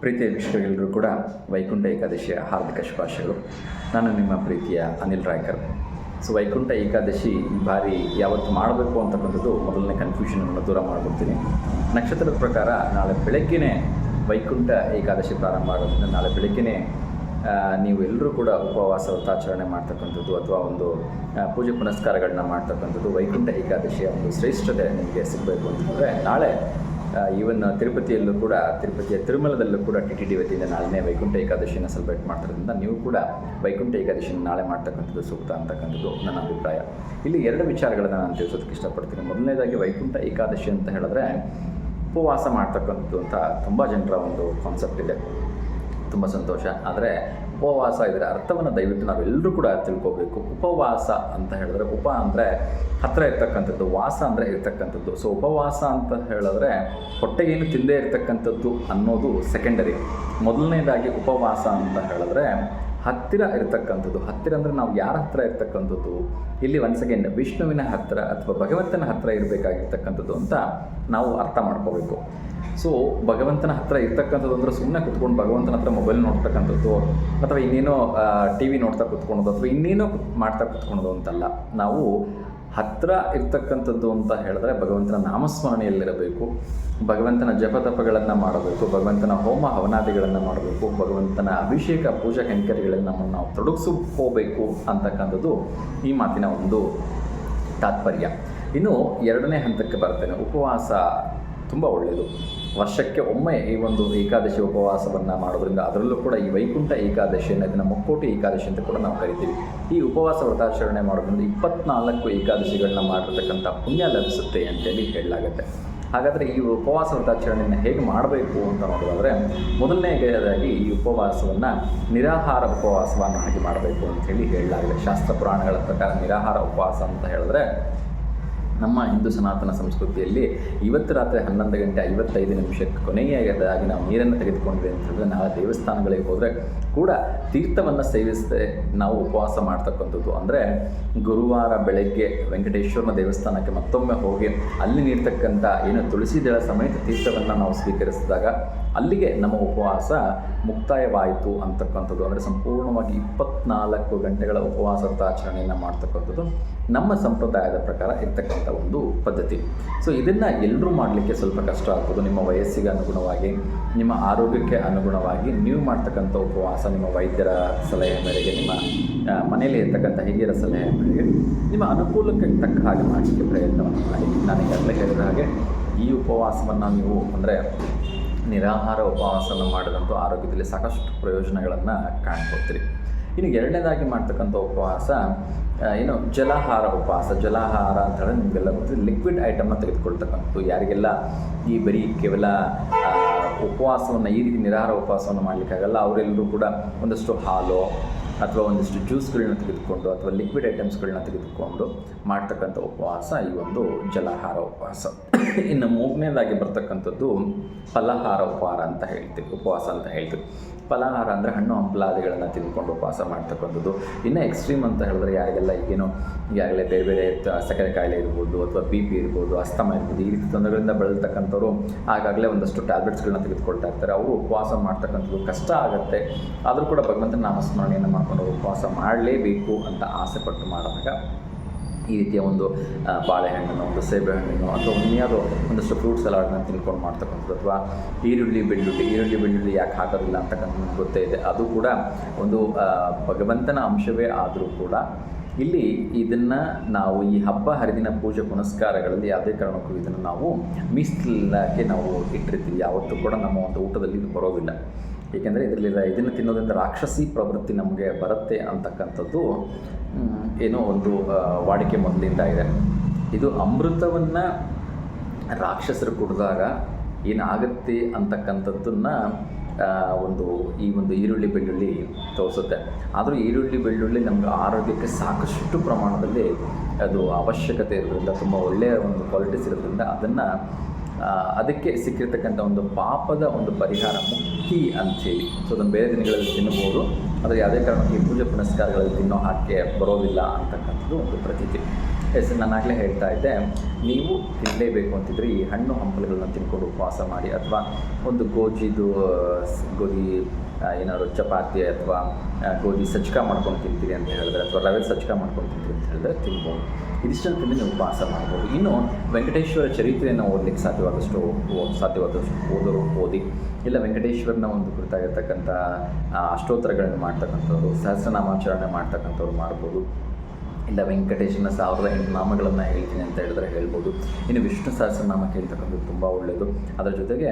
ಪ್ರೀತಿಯ ವೀಕ್ಷಕರೆಲ್ಲರೂ ಕೂಡ ವೈಕುಂಠ ಏಕಾದಶಿಯ ಹಾರ್ದಿಕ ಶುಭಾಶಯಗಳು. ನಾನು ನಿಮ್ಮ ಪ್ರೀತಿಯ ಅನಿಲ್ ರಾಯ್ಕರ್. ಸೊ ವೈಕುಂಠ ಏಕಾದಶಿ ಈ ಬಾರಿ ಯಾವತ್ತು ಮಾಡಬೇಕು ಅಂತಕ್ಕಂಥದ್ದು ಮೊದಲನೇ ಕನ್ಫ್ಯೂಷನನ್ನು ದೂರ ಮಾಡಿಬಿಡ್ತೀನಿ ನಕ್ಷತ್ರದ ಪ್ರಕಾರ ನಾಳೆ ಬೆಳಗ್ಗೆನೇ ವೈಕುಂಠ ಏಕಾದಶಿ ಪ್ರಾರಂಭ ಆಗೋದ್ರಿಂದ ನಾಳೆ ಬೆಳಗ್ಗೆನೇ ನೀವು ಎಲ್ಲರೂ ಕೂಡ ಉಪವಾಸ ವ್ರತಾಚರಣೆ ಮಾಡ್ತಕ್ಕಂಥದ್ದು ಅಥವಾ ಒಂದು ಪೂಜೆ ಪುನಸ್ಕಾರಗಳನ್ನ ಮಾಡ್ತಕ್ಕಂಥದ್ದು ವೈಕುಂಠ ಏಕಾದಶಿಯ ಒಂದು ಶ್ರೇಷ್ಠತೆ ನಿಮಗೆ ಸಿಗಬೇಕು ಅಂತಂದರೆ ನಾಳೆ ಈವನ್ ತಿರುಪತಿಯಲ್ಲೂ ಕೂಡ, ತಿರುಪತಿಯ ತಿರುಮಲದಲ್ಲೂ ಕೂಡ ಟಿ ಟಿ ಡಿ ವತಿಯಿಂದ ನಾಳೆನೇ ವೈಕುಂಠ ಏಕಾದಶಿಯನ್ನು ಸೆಲೆಬ್ರೇಟ್ ಮಾಡ್ತಿರೋದ್ರಿಂದ ನೀವು ಕೂಡ ವೈಕುಂಠ ಏಕಾದಶಿಯನ್ನು ನಾಳೆ ಮಾಡ್ತಕ್ಕಂಥದ್ದು ಸೂಕ್ತ ಅಂತಕ್ಕಂಥದ್ದು ನನ್ನ ಅಭಿಪ್ರಾಯ. ಇಲ್ಲಿ ಎರಡು ವಿಚಾರಗಳನ್ನು ನಾನು ತಿಳಿಸೋದಕ್ಕೆ ಇಷ್ಟಪಡ್ತೀನಿ. ಮೊದಲನೇದಾಗಿ ವೈಕುಂಠ ಏಕಾದಶಿ ಅಂತ ಹೇಳಿದ್ರೆ ಉಪವಾಸ ಮಾಡ್ತಕ್ಕಂಥದ್ದು ಅಂತ ತುಂಬ ಜನರ ಒಂದು ಕಾನ್ಸೆಪ್ಟ್ ಇದೆ. ತುಂಬ ಸಂತೋಷ. ಆದರೆ ಉಪವಾಸ ಇದರ ಅರ್ಥವನ್ನು ದಯವಿಟ್ಟು ನಾವೆಲ್ಲರೂ ಕೂಡ ತಿಳ್ಕೋಬೇಕು. ಉಪವಾಸ ಅಂತ ಹೇಳಿದ್ರೆ ಉಪ ಅಂದರೆ ಹತ್ತಿರ ಇರ್ತಕ್ಕಂಥದ್ದು, ವಾಸ ಅಂದರೆ ಇರ್ತಕ್ಕಂಥದ್ದು. ಸೊ ಉಪವಾಸ ಅಂತ ಹೇಳಿದ್ರೆ ಹೊಟ್ಟೆಗೇನು ತಿಂದೇ ಇರ್ತಕ್ಕಂಥದ್ದು ಅನ್ನೋದು ಸೆಕೆಂಡರಿ ಮೊದಲನೇದಾಗಿ ಉಪವಾಸ ಅಂತ ಹೇಳಿದ್ರೆ ಹತ್ತಿರ ಇರ್ತಕ್ಕಂಥದ್ದು. ಹತ್ತಿರ ಅಂದರೆ ನಾವು ಯಾರ ಹತ್ತಿರ ಇರ್ತಕ್ಕಂಥದ್ದು? ಇಲ್ಲಿ ಒನ್ಸ್ ಅಗೇನ್ ವಿಷ್ಣುವಿನ ಹತ್ತಿರ ಅಥವಾ ಭಗವಂತನ ಹತ್ತಿರ ಇರಬೇಕಾಗಿರ್ತಕ್ಕಂಥದ್ದು ಅಂತ ನಾವು ಅರ್ಥ ಮಾಡ್ಕೋಬೇಕು. ಸೊ ಭಗವಂತನ ಹತ್ರ ಇರ್ತಕ್ಕಂಥದ್ದು ಅಂದರೆ ಸುಮ್ಮನೆ ಕುತ್ಕೊಂಡು ಭಗವಂತನ ಹತ್ರ ಮೊಬೈಲ್ ನೋಡ್ತಕ್ಕಂಥದ್ದು ಅಥವಾ ಇನ್ನೇನೋ ಟಿ ವಿ ನೋಡ್ತಾ ಕುತ್ಕೊಳೋದು ಅಥವಾ ಇನ್ನೇನೋ ಮಾಡ್ತಾ ಕುತ್ಕೊಳೋದು ಅಂತಲ್ಲ. ನಾವು ಹತ್ರ ಇರ್ತಕ್ಕಂಥದ್ದು ಅಂತ ಹೇಳಿದ್ರೆ ಭಗವಂತನ ನಾಮಸ್ಮರಣೆಯಲ್ಲಿರಬೇಕು, ಭಗವಂತನ ಜಪತಪಗಳನ್ನು ಮಾಡಬೇಕು, ಭಗವಂತನ ಹೋಮ ಹವನಾದಿಗಳನ್ನು ಮಾಡಬೇಕು, ಭಗವಂತನ ಅಭಿಷೇಕ ಪೂಜಾ ಕೈಂಕರ್ಯಗಳನ್ನು ನಮ್ಮನ್ನು ನಾವು ಹೋಗಬೇಕು ಅಂತಕ್ಕಂಥದ್ದು ಈ ಮಾತಿನ ಒಂದು ತಾತ್ಪರ್ಯ. ಇನ್ನು ಎರಡನೇ ಹಂತಕ್ಕೆ ಬರ್ತೇನೆ. ಉಪವಾಸ ತುಂಬ ಒಳ್ಳೆಯದು. ವರ್ಷಕ್ಕೆ ಒಮ್ಮೆ ಈ ಒಂದು ಏಕಾದಶಿ ಉಪವಾಸವನ್ನು ಮಾಡೋದ್ರಿಂದ ಅದರಲ್ಲೂ ಕೂಡ ಈ ವೈಕುಂಠ ಏಕಾದಶಿಯನ್ನು ಇದನ್ನು ಮುಕ್ಕೋಟಿ ಏಕಾದಶಿ ಅಂತ ಕೂಡ ನಾವು ಕರಿತೀವಿ. ಈ ಉಪವಾಸ ವ್ರತಾಚರಣೆ ಮಾಡೋದ್ರಿಂದ ಇಪ್ಪತ್ನಾಲ್ಕು ಏಕಾದಶಿಗಳನ್ನ ಮಾಡಿರ್ತಕ್ಕಂಥ ಪುಣ್ಯ ಲಭಿಸುತ್ತೆ ಅಂತೇಳಿ ಹೇಳಲಾಗುತ್ತೆ. ಹಾಗಾದರೆ ಈ ಉಪವಾಸ ವ್ರತಾಚರಣೆಯನ್ನು ಹೇಗೆ ಮಾಡಬೇಕು ಅಂತ ನೋಡೋದಾದರೆ ಮೊದಲನೇದಾಗಿ ಈ ಉಪವಾಸವನ್ನು ನಿರಾಹಾರ ಉಪವಾಸವನ್ನು ಹಾಗೆ ಮಾಡಬೇಕು ಅಂತ ಹೇಳಿ ಹೇಳಲಾಗಿದೆ. ಶಾಸ್ತ್ರ ಪುರಾಣಗಳ ಪ್ರಕಾರ ನಿರಾಹಾರ ಉಪವಾಸ ಅಂತ ಹೇಳಿದ್ರೆ ನಮ್ಮ ಹಿಂದೂ ಸನಾತನ ಸಂಸ್ಕೃತಿಯಲ್ಲಿ ಇವತ್ತು ರಾತ್ರಿ ಹನ್ನೊಂದು ಗಂಟೆ ಐವತ್ತೈದು ನಿಮಿಷಕ್ಕೆ ಕೊನೆಯಾಗದಾಗಿ ನಾವು ನೀರನ್ನು ತೆಗೆದುಕೊಂಡ್ವಿ ಅಂತ ನಾಳೆ ದೇವಸ್ಥಾನಗಳಿಗೆ ಹೋದರೆ ಕೂಡ ತೀರ್ಥವನ್ನು ಸೇವಿಸದೆ ನಾವು ಉಪವಾಸ ಮಾಡ್ತಕ್ಕಂಥದ್ದು. ಅಂದರೆ ಗುರುವಾರ ಬೆಳಗ್ಗೆ ವೆಂಕಟೇಶ್ವರನ ದೇವಸ್ಥಾನಕ್ಕೆ ಮತ್ತೊಮ್ಮೆ ಹೋಗಿ ಅಲ್ಲಿ ನೀಡ್ತಕ್ಕಂಥ ಏನು ತುಳಸಿ ದಳ ಸಮೇತ ತೀರ್ಥವನ್ನು ನಾವು ಸ್ವೀಕರಿಸಿದಾಗ ಅಲ್ಲಿಗೆ ನಮ್ಮ ಉಪವಾಸ ಮುಕ್ತಾಯವಾಯಿತು ಅಂತಕ್ಕಂಥದ್ದು. ಅಂದರೆ ಸಂಪೂರ್ಣವಾಗಿ ಇಪ್ಪತ್ನಾಲ್ಕು ಗಂಟೆಗಳ ಉಪವಾಸ ಆಚರಣೆಯನ್ನು ಮಾಡ್ತಕ್ಕಂಥದ್ದು ನಮ್ಮ ಸಂಪ್ರದಾಯದ ಪ್ರಕಾರ ಇರ್ತಕ್ಕಂಥ ಒಂದು ಪದ್ಧತಿ. ಸೊ ಇದನ್ನು ಎಲ್ಲರೂ ಮಾಡಲಿಕ್ಕೆ ಸ್ವಲ್ಪ ಕಷ್ಟ ಆಗ್ಬೋದು. ನಿಮ್ಮ ವಯಸ್ಸಿಗೆ ಅನುಗುಣವಾಗಿ, ನಿಮ್ಮ ಆರೋಗ್ಯಕ್ಕೆ ಅನುಗುಣವಾಗಿ ನೀವು ಮಾಡ್ತಕ್ಕಂಥ ಉಪವಾಸ ನಿಮ್ಮ ವೈದ್ಯರ ಸಲಹೆ ಮೇರೆಗೆ, ನಿಮ್ಮ ಮನೆಯಲ್ಲಿ ಇರ್ತಕ್ಕಂಥ ಹಿರಿಯರ ಸಲಹೆ ಮೇರೆಗೆ ನಿಮ್ಮ ಅನುಕೂಲಕ್ಕೆ ತಕ್ಕ ಹಾಗೆ ಮಾಡಲಿಕ್ಕೆ ಪ್ರಯತ್ನವನ್ನು ಮಾಡಿ. ನಾನು ಈಗಾಗಲೇ ಹೇಳಿದ ಹಾಗೆ ಈ ಉಪವಾಸವನ್ನು ನೀವು, ಅಂದರೆ ನಿರಾಹಾರ ಉಪವಾಸನ ಮಾಡಿದಂಥ ಆರೋಗ್ಯದಲ್ಲಿ ಸಾಕಷ್ಟು ಪ್ರಯೋಜನಗಳನ್ನು ಕಾಣ್ಕೊಳ್ತೀರಿ. ಇನ್ನು ಎರಡನೇದಾಗಿ ಮಾಡ್ತಕ್ಕಂಥ ಉಪವಾಸ ಏನು ಜಲಾಹಾರ ಉಪವಾಸ. ಜಲಾಹಾರ ಅಂತ ಹೇಳಿದ್ರೆ ನಿಮಗೆಲ್ಲ ಗೊತ್ತಿದೆ ಲಿಕ್ವಿಡ್ ಐಟಮ್ನ ತೆಗೆದುಕೊಳ್ತಕ್ಕಂಥದ್ದು. ಯಾರಿಗೆಲ್ಲ ಈ ಬರೀ ಕೇವಲ ಉಪವಾಸವನ್ನು, ಈ ರೀತಿ ನಿರಾಹಾರ ಉಪವಾಸವನ್ನು ಮಾಡಲಿಕ್ಕಾಗಲ್ಲ, ಅವರೆಲ್ಲರೂ ಕೂಡ ಒಂದಷ್ಟು ಹಾಲು ಅಥವಾ ಒಂದಿಷ್ಟು ಜ್ಯೂಸ್ಗಳನ್ನ ತೆಗೆದುಕೊಂಡು ಅಥವಾ ಲಿಕ್ವಿಡ್ ಐಟಮ್ಸ್ಗಳನ್ನ ತೆಗೆದುಕೊಂಡು ಮಾಡ್ತಕ್ಕಂಥ ಉಪವಾಸ ಈ ಒಂದು ಜಲಾಹಾರ ಉಪವಾಸ. ಇನ್ನು ಮೂರನೇದಾಗಿ ಬರ್ತಕ್ಕಂಥದ್ದು ಫಲಹಾರ ಉಪಹಾರ ಅಂತ ಹೇಳ್ತೀವಿ, ಉಪವಾಸ ಅಂತ ಹೇಳ್ತೀವಿ. ಫಲಹಾರ ಅಂದರೆ ಹಣ್ಣು ಹಂಪಲಾದಿಗಳನ್ನು ತಿಂದ್ಕೊಂಡು ಉಪವಾಸ ಮಾಡ್ತಕ್ಕಂಥದ್ದು. ಇನ್ನು ಎಕ್ಸ್ಟ್ರೀಮ್ ಅಂತ ಹೇಳಿದ್ರೆ ಯಾರಿಗೆಲ್ಲ ಈಗೇನು, ಈಗಾಗಲೇ ಬೇರೆ ಬೇರೆ ಸಕ್ಕರೆ ಕಾಯಿಲೆ ಇರ್ಬೋದು ಅಥವಾ ಬಿ ಪಿ ಇರ್ಬೋದು, ಅಸ್ತಮ ಇರ್ಬೋದು, ಈ ರೀತಿ ತೊಂದರೆಗಳಿಂದ ಬಳಲ್ತಕ್ಕಂಥವ್ರು ಆಗಾಗಲೇ ಒಂದಷ್ಟು ಟ್ಯಾಬ್ಲೆಟ್ಸ್ಗಳನ್ನ ತೆಗೆದುಕೊಳ್ತಾ ಇರ್ತಾರೆ. ಅವರು ಉಪವಾಸ ಮಾಡ್ತಕ್ಕಂಥದ್ದು ಕಷ್ಟ ಆಗುತ್ತೆ. ಆದರೂ ಕೂಡ ಭಗವಂತನ ನಾಮಸ್ಮರಣೆಯನ್ನು ಮಾಡಿಕೊಂಡು ಉಪವಾಸ ಮಾಡಲೇಬೇಕು ಅಂತ ಆಸೆ ಪಟ್ಟು ಮಾಡಿದಾಗ ಈ ರೀತಿಯ ಒಂದು ಬಾಳೆಹಣ್ಣನ್ನು, ಒಂದು ಸೇಬೆಹಣ್ಣನ್ನು ಅಥವಾ ಇನ್ಯಾವುದೋ ಒಂದಷ್ಟು ಫ್ರೂಟ್ ಸಲಾಡ್ನ ತಿನ್ಕೊಂಡು ಮಾಡ್ತಕ್ಕಂಥದ್ದು ಅಥವಾ ಈರುಳ್ಳಿ, ಬೆಳ್ಳುಳ್ಳಿ ಈರುಳ್ಳಿ, ಬೆಳ್ಳುಳ್ಳಿ ಯಾಕೆ ಹಾಕೋದಿಲ್ಲ ಅಂತಕ್ಕಂಥದ್ದು ಗೊತ್ತೇ ಇದೆ. ಅದು ಕೂಡ ಒಂದು ಭಗವಂತನ ಅಂಶವೇ ಆದರೂ ಕೂಡ ಇಲ್ಲಿ ಇದನ್ನು ನಾವು ಈ ಹಬ್ಬ ಹರಿದಿನ ಪೂಜೆ ಪುನಸ್ಕಾರಗಳಲ್ಲಿ ಯಾವುದೇ ಕಾರಣಕ್ಕೂ ಇದನ್ನು ನಾವು ಮೀಸಲಾಗಿ ನಾವು ಇಟ್ಟಿರ್ತೀವಿ. ಯಾವತ್ತೂ ಕೂಡ ನಮ್ಮ ಒಂದು ಊಟದಲ್ಲಿ ಇದು ಬರೋದಿಲ್ಲ. ಏಕೆಂದರೆ ಇದರಲ್ಲಿ ಇದನ್ನು ತಿನ್ನೋದ್ರಿಂದ ರಾಕ್ಷಸಿ ಪ್ರವೃತ್ತಿ ನಮಗೆ ಬರುತ್ತೆ ಅಂತಕ್ಕಂಥದ್ದು ಏನೋ ಒಂದು ವಾಡಿಕೆ ಮೊದಲಿಂದ ಇದೆ. ಇದು ಅಮೃತವನ್ನು ರಾಕ್ಷಸರು ಕುಡಿದಾಗ ಏನಾಗುತ್ತೆ ಅಂತಕ್ಕಂಥದ್ದನ್ನು ಒಂದು, ಈ ಒಂದು ಈರುಳ್ಳಿ ಬೆಳ್ಳುಳ್ಳಿ ತೋರಿಸುತ್ತೆ. ಆದರೂ ಈರುಳ್ಳಿ ಬೆಳ್ಳುಳ್ಳಿ ನಮಗೆ ಆರೋಗ್ಯಕ್ಕೆ ಸಾಕಷ್ಟು ಪ್ರಮಾಣದಲ್ಲಿ ಅದು ಅವಶ್ಯಕತೆ ಇರೋದ್ರಿಂದ, ತುಂಬ ಒಳ್ಳೆಯ ಒಂದು ಕ್ವಾಲಿಟೀಸ್ ಇರೋದ್ರಿಂದ ಅದನ್ನು ಅದಕ್ಕೆ ಸಿಕ್ಕಿರ್ತಕ್ಕಂಥ ಒಂದು ಪಾಪದ ಒಂದು ಪರಿಹಾರ, ಮುಕ್ತಿ ಅಂಥೇಳಿ. ಸೊ ಅದನ್ನು ಬೇರೆ ದಿನಗಳಲ್ಲಿ ತಿನ್ನಬಹುದು ಆದರೆ ಯಾವುದೇ ಕಾರಣಕ್ಕೆ ಪೂಜೆ ಪುನಸ್ಕಾರಗಳಲ್ಲಿ ತಿನ್ನೋ ಹಾಗೆ ಬರೋದಿಲ್ಲ ಅಂತಕ್ಕಂಥದ್ದು ಒಂದು ಪ್ರತೀತಿ. ಎಸ್ ಆಗಲೇ ಹೇಳ್ತಾ ಇದ್ದೆ. ನೀವು ತಿನ್ನಲೇಬೇಕು ಅಂತಿದ್ರೆ ಈ ಹಣ್ಣು ಹಂಪಲುಗಳನ್ನ ತಿನ್ಕೊಂಡು ಉಪವಾಸ ಮಾಡಿ. ಅಥವಾ ಒಂದು ಗೋಜಿದು, ಸ್- ಗೋಧಿ ಏನಾದರೂ ಚಪಾತಿ ಅಥವಾ ಗೋಧಿ ಸಜ್ಕ ಮಾಡ್ಕೊಂಡು ತಿಂತೀರಿ ಅಂತ ಹೇಳಿದ್ರೆ, ಅಥವಾ ರವೆ ಸಜ್ಕ ಮಾಡ್ಕೊಂಡು ತಿಂತೀರಿ ಅಂತ ಹೇಳಿದ್ರೆ ತಿನ್ಬೋದು. ಇದಿಷ್ಟನ್ನು ತಿಂದು ನೀವು ಉಪವಾಸ ಮಾಡ್ಬೋದು. ಇನ್ನು ವೆಂಕಟೇಶ್ವರ ಚರಿತ್ರೆಯನ್ನು ಓದಲಿಕ್ಕೆ ಸಾಧ್ಯವಾದಷ್ಟು ಸಾಧ್ಯವಾದಷ್ಟು ಓದೋರು ಓದಿ. ಇಲ್ಲ, ವೆಂಕಟೇಶ್ವರನ ಒಂದು ಕುರಿತಾಗಿರ್ತಕ್ಕಂಥ ಅಷ್ಟೋತ್ತರಗಳನ್ನು ಮಾಡ್ತಕ್ಕಂಥವ್ರು, ಸಹಸ್ರನಾಮಾಚರಣೆ ಮಾಡ್ತಕ್ಕಂಥವ್ರು ಮಾಡ್ಬೋದು. ಇಲ್ಲ ವೆಂಕಟೇಶನ ಸಾವಿರದ ಎಂಟು ನಾಮಗಳನ್ನು ಹೇಳ್ತೀನಿ ಅಂತ ಹೇಳಿದ್ರೆ ಹೇಳ್ಬೋದು. ಇನ್ನು ವಿಷ್ಣು ಸಹಸ್ರನಾಮ ಕೇಳ್ತಕ್ಕಂಥದ್ದು ತುಂಬ ಒಳ್ಳೆಯದು ಅದರ ಜೊತೆಗೆ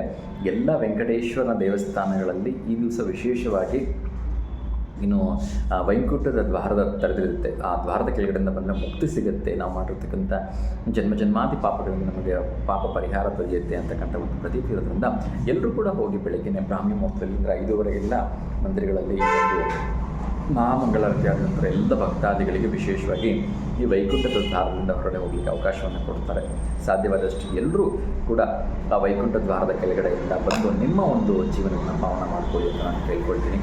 ಎಲ್ಲ ವೆಂಕಟೇಶ್ವರನ ದೇವಸ್ಥಾನಗಳಲ್ಲಿ ಈ ದಿವಸ ವಿಶೇಷವಾಗಿ ಇನ್ನು ವೈಕುಂಠದ ದ್ವಾರದ ತೆರೆದಿರುತ್ತೆ. ಆ ದ್ವಾರದ ಕೆಳಗಡೆಯಿಂದ ಬಂದರೆ ಮುಕ್ತಿ ಸಿಗುತ್ತೆ. ನಾವು ಮಾಡಿರ್ತಕ್ಕಂಥ ಜನ್ಮ ಜನ್ಮಾದಿ ಪಾಪಗಳಿಂದ ನಮಗೆ ಪಾಪ ಪರಿಹಾರ ದೊರೆಯುತ್ತೆ ಅಂತಕ್ಕಂಥ ಒಂದು ಪ್ರತೀತಿ ಇರೋದ್ರಿಂದ ಎಲ್ಲರೂ ಕೂಡ ಹೋಗಿ ಬೆಳಗ್ಗೆ ಬ್ರಾಹ್ಮಿ ಐದೂವರೆ ಐದೂವರೆಗೆಲ್ಲ ಮಂದಿರಗಳಲ್ಲಿ ಒಂದು ಮಹಾಮಂಗಳಾರತಿ ಆದ ನಂತರ ಎಲ್ಲ ಭಕ್ತಾದಿಗಳಿಗೆ ವಿಶೇಷವಾಗಿ ಈ ವೈಕುಂಠದ ದ್ವಾರದಿಂದ ಹೊರಗಡೆ ಹೋಗಲಿಕ್ಕೆ ಅವಕಾಶವನ್ನು ಕೊಡ್ತಾರೆ. ಸಾಧ್ಯವಾದಷ್ಟು ಎಲ್ಲರೂ ಕೂಡ ಆ ವೈಕುಂಠ ದ್ವಾರದ ಕೆಳಗಡೆಯಿಂದ ಬಂದು ನಿಮ್ಮ ಒಂದು ಜೀವನವನ್ನು ಪಾವನ ಮಾಡ್ಕೊಳ್ಳಿ ಅಂತ ನಾನು ಕೇಳ್ಕೊಳ್ತೀನಿ.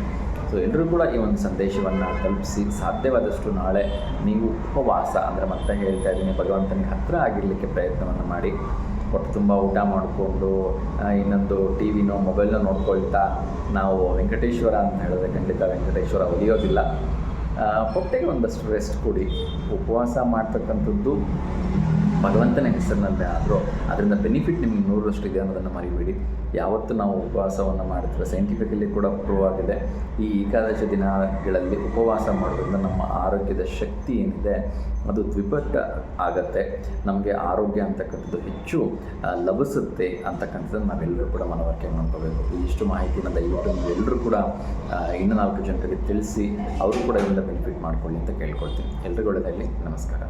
ಸೊ ಎಲ್ಲರೂ ಕೂಡ ಈ ಒಂದು ಸಂದೇಶವನ್ನು ತಲುಪಿಸಿ, ಸಾಧ್ಯವಾದಷ್ಟು ನಾಳೆ ನೀವು ಉಪವಾಸ, ಅಂದರೆ ಮತ್ತೆ ಹೇಳ್ತಾ ಇದ್ದೀನಿ, ಭಗವಂತನಿಗೆ ಹತ್ತಿರ ಆಗಿರಲಿಕ್ಕೆ ಪ್ರಯತ್ನವನ್ನು ಮಾಡಿ. ಹೊಟ್ಟೆ ತುಂಬ ಊಟ ಮಾಡಿಕೊಂಡು ಇನ್ನೊಂದು ಟಿ ವಿನೋ ಮೊಬೈಲ್ನೋ ನೋಡ್ಕೊಳ್ತಾ ನಾವು ವೆಂಕಟೇಶ್ವರ ಅಂತ ಹೇಳಿದ್ರೆ ಖಂಡಿತ ವೆಂಕಟೇಶ್ವರ ಒಲಿಯೋದಿಲ್ಲ. ಹೊಟ್ಟೆಗೆ ಒಂದಷ್ಟು ರೆಸ್ಟ್ ಕೊಡಿ. ಉಪವಾಸ ಮಾಡ್ತಕ್ಕಂಥದ್ದು ಭಗವಂತನ ಹೆಸರಿನಲ್ಲೇ ಆದರೂ ಅದರಿಂದ ಬೆನಿಫಿಟ್ ನಿಮಗೆ ನೂರರಷ್ಟು ಇದೆ ಅನ್ನೋದನ್ನು ಮರಿಬೇಡಿ. ಯಾವತ್ತು ನಾವು ಉಪವಾಸವನ್ನು ಮಾಡಿದ್ರೆ ಸೈಂಟಿಫಿಕಲಿ ಕೂಡ ಪ್ರೂವ್ ಆಗಿದೆ. ಈ ಏಕಾದಶ ದಿನಗಳಲ್ಲಿ ಉಪವಾಸ ಮಾಡೋದ್ರಿಂದ ನಮ್ಮ ಆರೋಗ್ಯದ ಶಕ್ತಿ ಏನಿದೆ ಅದು ದ್ವಿಪಟ್ಟ ಆಗತ್ತೆ. ನಮಗೆ ಆರೋಗ್ಯ ಅಂತಕ್ಕಂಥದ್ದು ಹೆಚ್ಚು ಲಭಿಸುತ್ತೆ ಅಂತಕ್ಕಂಥದ್ದನ್ನು ನಾವೆಲ್ಲರೂ ಕೂಡ ಮನವರಿಕೆ ಮಾಡ್ಕೋಬೇಕು. ಇಷ್ಟು ಮಾಹಿತಿನ ದಯವಿಟ್ಟು ಎಲ್ಲರೂ ಕೂಡ ಇನ್ನೂ ಇನ್ನು ನಾಲ್ಕು ಜನರಿಗೆ ತಿಳಿಸಿ, ಅವರು ಕೂಡ ಇದರಿಂದ ಬೆನಿಫಿಟ್ ಮಾಡ್ಕೊಳ್ಳಿ ಅಂತ ಕೇಳ್ಕೊಳ್ತೀನಿ. ಎಲ್ರಿಗೂ ಒಳ್ಳೆಯದಾಗಲಿ ನಮಸ್ಕಾರ.